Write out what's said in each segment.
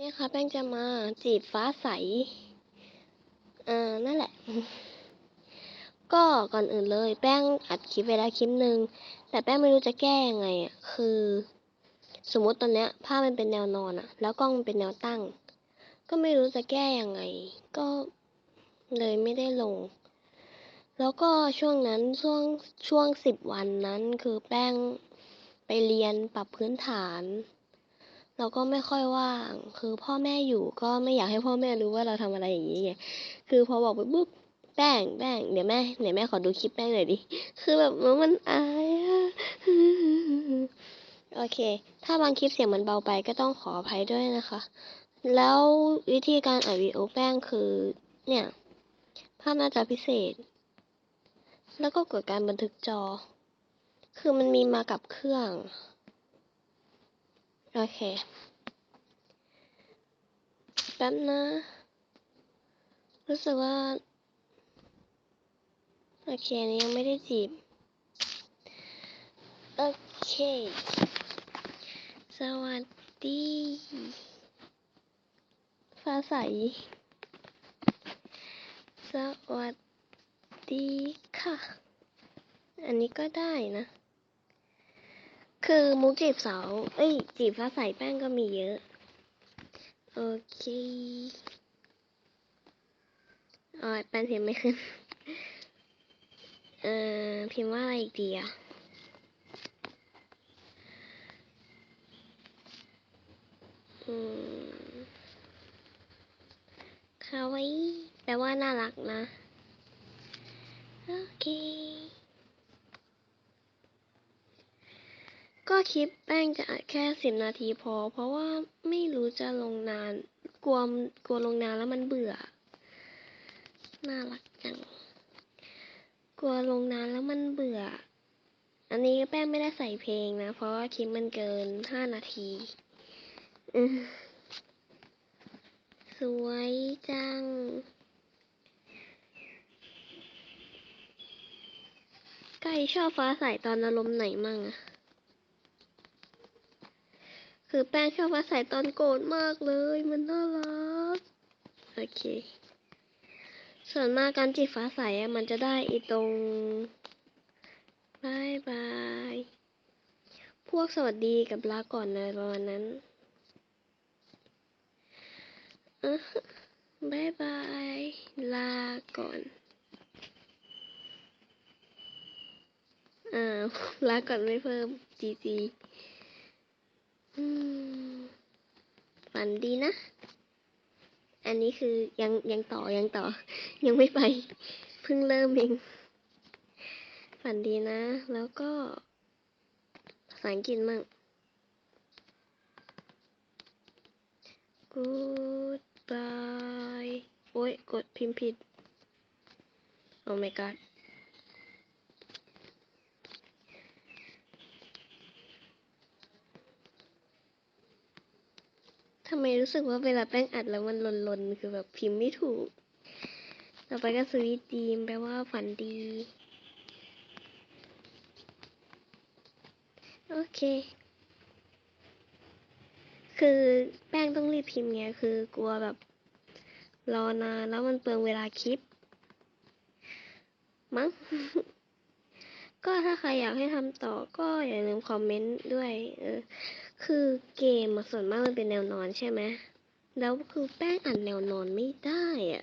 นี่ค่ะแป้งจะมาจีบฟ้าใส เอ่อ นั่นแหละ ก็ก่อนอื่นเลย แป้งอัดคลิปไปแล้วคลิปหนึ่ง แต่แป้งไม่รู้จะแก้ยังไงอะ คือ สมมติตอนเนี้ยภามันเป็นแนวนอนอะ แล้วกล้องมันเป็นแนวตั้ง ก็ไม่รู้จะแก้ยังไง ก็เลยไม่ได้ลง แล้วก็ช่วงนั้นช่วงช่วงสิบวันนั้นคือแป้งไปเรียนปรับพื้นฐาน เราก็ไม่ค่อยว่าง คือพ่อแม่อยู่ก็ไม่อยากให้พ่อแม่รู้ว่าเราทำอะไรอย่างนี้ไง คือพอบอกไปปุ๊บแป้งแป้งเดี๋ยวแม่เดี๋ยวแม่ขอดูคลิปแป้งหน่อยดิ คือแบบมันอายอะโอเค ถ้าบางคลิปเสียงมันเบาไปก็ต้องขออภัยด้วยนะคะ แล้ววิธีการอัดวิดีโอแป้งคือ เนี่ยภาพหน้าจอพิเศษ แล้วก็กดการบันทึกจอ คือมันมีมากับเครื่อง โอเค แป๊บนะ รู้สึกว่า โอเคนนี้ยังไม่ได้จีบ โอเค สวัสดี ฟ้าใส สวัสดีค่ะ อันนี้ก็ได้นะ คือมุกจีบสาว เอ้ย จีบฟ้าใสแป้งก็มีเยอะ โอเคอ๋อแป้นพิมพ์ไม่ขึ้น เอ่อ พิมพ์ว่าอะไรอีกดีอะอืมคาวิแปลว่าน่ารักนะ โอเค ก็คลิปแป้งจะอัดแค่สิบนาทีพอ เพราะว่าไม่รู้จะลงนาน กลัวกลัวลงนานแล้วมันเบื่อ น่ารักจัง กลัวลงนานแล้วมันเบื่อ อันนี้แป้งไม่ได้ใส่เพลงนะ เพราะว่าคลิปมันเกินห้านาทีสวยจังไก่ชอบฟ้าใสตอนอารมณ์ไหนมั่งอะ คือแป้งชอบฟ้าใส่ตอนโกรธมากเลย มันน่ารัก โอเค ส่วนมากการจีบฟ้าใสอะมันจะได้อีตรงบายบาย พวกสวัสดีกับลาก่อนเลยประมาณนั้นอะบายบาย ลาก่อน อ่า ลาก่อนไม่เพิ่มจีจี ฝันดีนะ อันนี้คือยังยังต่อยังต่อ ยังไม่ไป เพิ่งเริ่มเอง ฝันดีนะ แล้วก็ ภาษาอังกฤษมั่ง goodbye โอ้ย กดพิมพ์ผิดโอ้ my god ำไมรู้สึกว่าเวลาแป้งอัดแล้วมันลนๆ คือแบบพิมพ์ไม่ถูก ต่อไปก็สวีทดีมแปลว่าฝันดี โอเค คือแป้งต้องรีบพิมพ์ไงคือกลัวแบบ รอนานแล้วมันเปลืองเวลาคลิป มั้ง ก็ถ้าใครอยากให้ทำต่อก็อย่าลืมคอมเมนต์ด้วย เออ คือเกมอะส่วนมากมันเป็นแนวนอนใช่ไหม แล้วคือแป้งอ่านแนวนอนไม่ได้อะ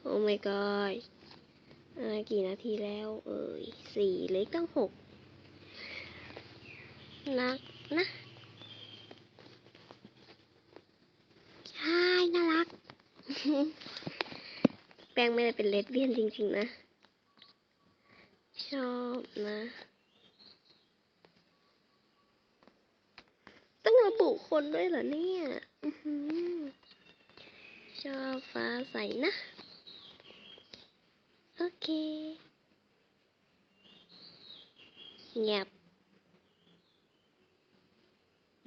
โอ้ my god กี่นาทีแล้ว เอ่ยสี่เล็กตั้งหกนักนะ ใช่ น่ารัก แป้งไม่ได้เป็นเลสเบี้ยนจริง ๆ นะ ชอบนะ ต้องระบุคนด้วยเหรอเนี่ยอื้อหือชอบฟ้าใสนะ โอเคเงียบ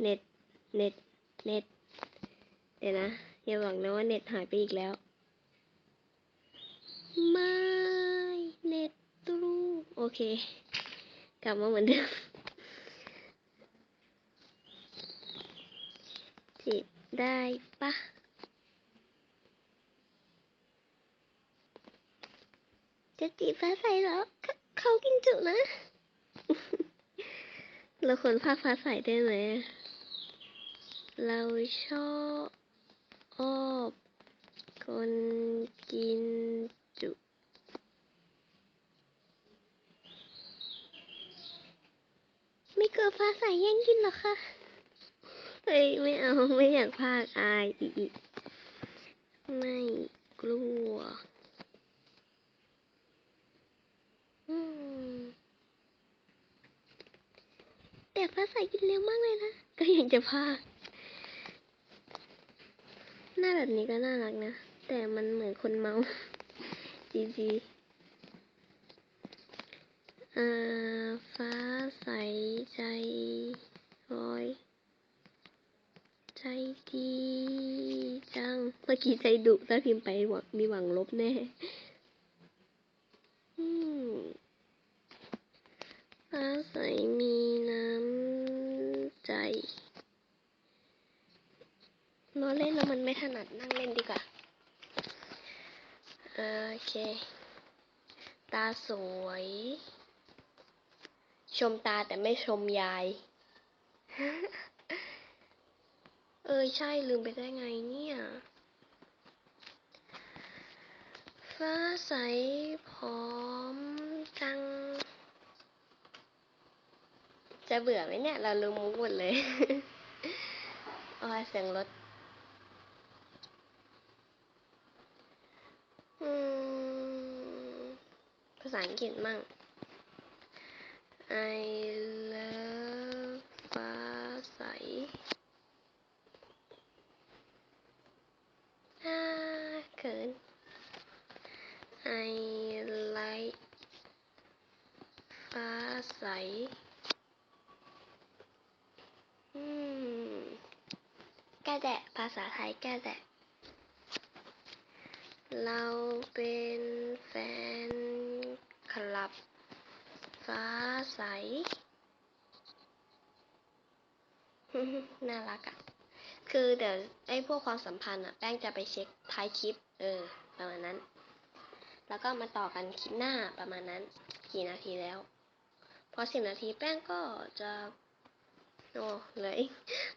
เน็ต เน็ต เน็ต เดี๋ยวนะ อย่าบอกนะว่าเน็ตหายไปอีกแล้ว ไม่ เน็ตตรูโอเค กลับมาเหมือนเดิม จีบได้ปะจะจีบฟ้าใสเหรอเขเขากินจุนะ เราควรพากฟ้าใสได้ไหม เราชอบอบคนกินจุไม่กลัวฟ้าใสแย่งกินหรอคะ ยไม่เอาไม่อยากพากอายอีก ไม่กลัวแต่ฟ้าใสกินเร็วมากเลยนะ ก็ยังจะพากหน้าแบบนี้ก็น่ารักนะ แต่มันเหมือนคนเมาจีจีอ่าฟ้าใสใจร้อย ใจดีจัง เมื่อกี้ใจดุถ้าพิมพ์ไปมีหวังลบแน่อืมฟ้าใสมีน้ำใจนอนเล่นแล้วมันไม่ถนัดนั่งเล่นดีกว่า โอเค ตาสวย ชมตาแต่ไม่ชมยาย เออใช่ลืมไปได้ไงเนี่ย ฟ้าใสผอมจัง จะเบื่อไหมเนี่ย เราลืมมุกหมดเลยโอ้ยเสียงรถภาษาอังกฤษมั่ง I love ฟ้าใส อ่าเขิน I like ฟ้าใส อืมแก้แดะภาษาไทยแก้แดะ เราเป็นแฟนคลับ ฟ้าใส น่ารักอะ่ะ คือเดี๋ยวไอ้พวกความสัมพันธ์อะแป้งจะไปเช็คท้ายคลิป เออ ประมาณนั้น แล้วก็มาต่อกันคลิปหน้าประมาณนั้น กี่นาทีแล้ว พอสิบนาทีแป้งก็จะ โอ้เหลย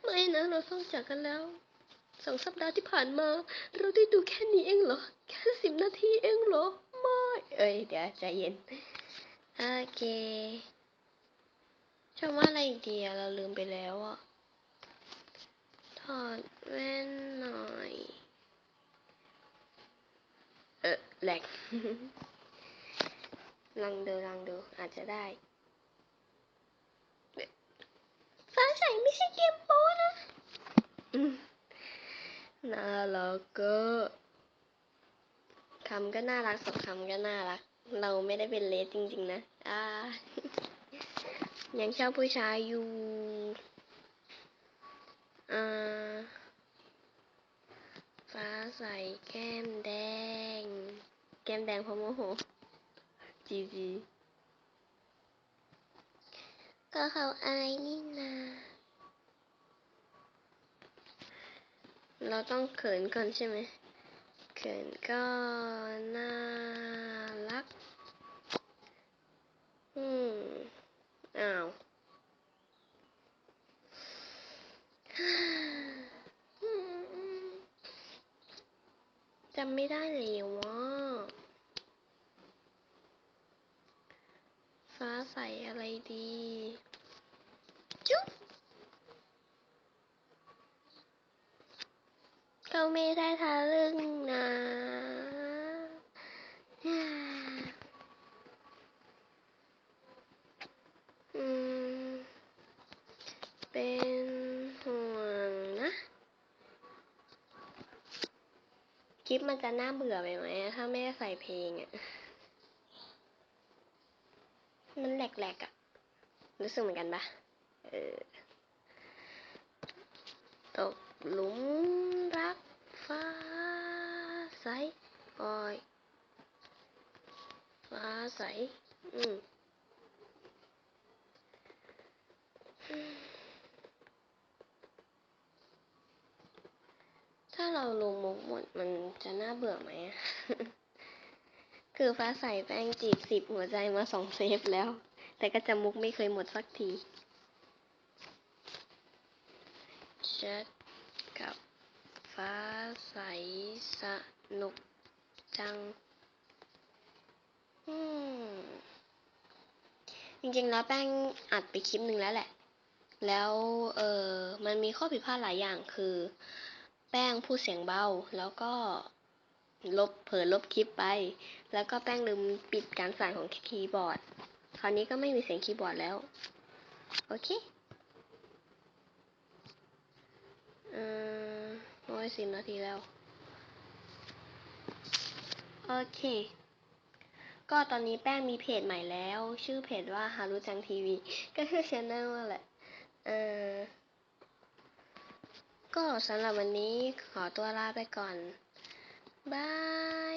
ไม่นะ เราต้องจากกันแล้วสองสัปดาห์ที่ผ่านมา เราได้ดูแค่นี้เองเหรอ แค่สิบนาทีเองเหรอ ไม่ เอ้ย เดี๋ยวใจเย็น โอเคชมว่าอะไรอีกดีอะเราลืมไปแล้วอะถอดแว่นหน่อย เออแหลกลองดูลองดูอาจจะได้ ฟ้าใสไม่ใช่เกมโป้นะน่ารักก็คำก็น่ารักสองคำก็น่ารัก เราไม่ได้เป็นเลสจริง ๆ นะ อ่า ยังชอบผู้ชายอยู่ อ่า ฟ้าใสแก้มแดง แก้มแดงเพราะโมโหจีจี ก็เขาอายนี่นา เราต้องเขินก่อนใช่ไหม เขินก็น่ารัก อืมอ้าวจำไม่ได้เลยว่า ฟ้าใสอะไรดี จุ๊บก็ไม่ได้ทะลึ่งนะอืมเป็นห่วงนะ คลิปมันจะน่าเบื่อไปไหมอะถ้าไม่ได้ใส่เพลงอะ มันแหลกๆอะรู้สึกเหมือนกันปะเออตกหลุมรักฟ้าใสออยฟ้าใส อืมถ้าเราลงมุกหมดมันจะน่าเบื่อไหมอะ คือฟ้าใสแป้งจีบสิบหัวใจมาสองเซฟแล้ว แต่ก็จะมุกไม่เคยหมดสักทีแชทกับฟ้าใสสนุกจัง อืม จริงๆแล้วแป้งอัดไปคลิปหนึ่งแล้วแหละ แล้วเออมันมีข้อผิดพลาดหลายอย่างคือ แป้งพูดเสียงเบาแล้วก็ ลบเผลอลบคลิปไป แล้วก็แป้งลืมปิดการสั่นของคีย์บอร์ด คราวนี้ก็ไม่มีเสียงคีย์บอร์ดแล้ว โอเคเออโอ้ยสิบนาทีแล้ว โอเค ก็ตอนนี้แป้งมีเพจใหม่แล้ว ชื่อเพจว่าฮารุจังทีวี ก็คือชแนลแหละ เออก็สำหรับวันนี้ขอตัวลาไปก่อน บา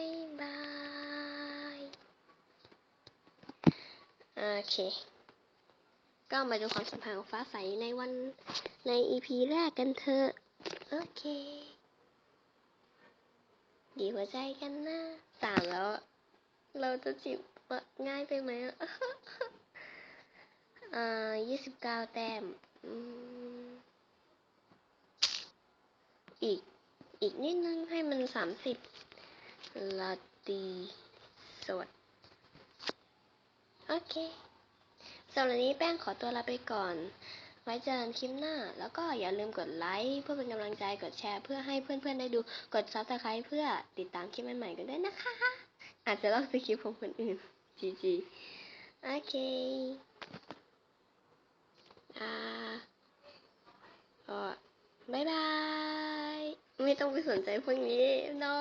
ยบายโอเค ก็มาดูความสัมพันธ์ของฟ้าใสในวันใน EP แรกกันเถอะ โอเค ดีหัวใจกันนะสามแล้ว เราจะจีบง่ายไปไหมอะอ่ายี่สิบเก้าแต้ม อีก อีกนิดนึงให้มันสามสิบลาตีสวัสดโอเคสำหรับนี้แป้งขอตัวลาไปก่อน ไว้เจอกันคลิปหน้า แล้วก็อย่าลืมกดไลค์เพื่อเป็นกำลังใจกดแชร์เพื่อให้เพื่อนๆได้ดูกดซับสไครต์เพื่อติดตามคลิปใหม่ๆกันด้วยนะคะ อาจจะเล่าสคริปต์ของคนอื่นจีจีโอเคอ่าก็บายบาย ไม่ต้องไปสนใจพวกนี้ no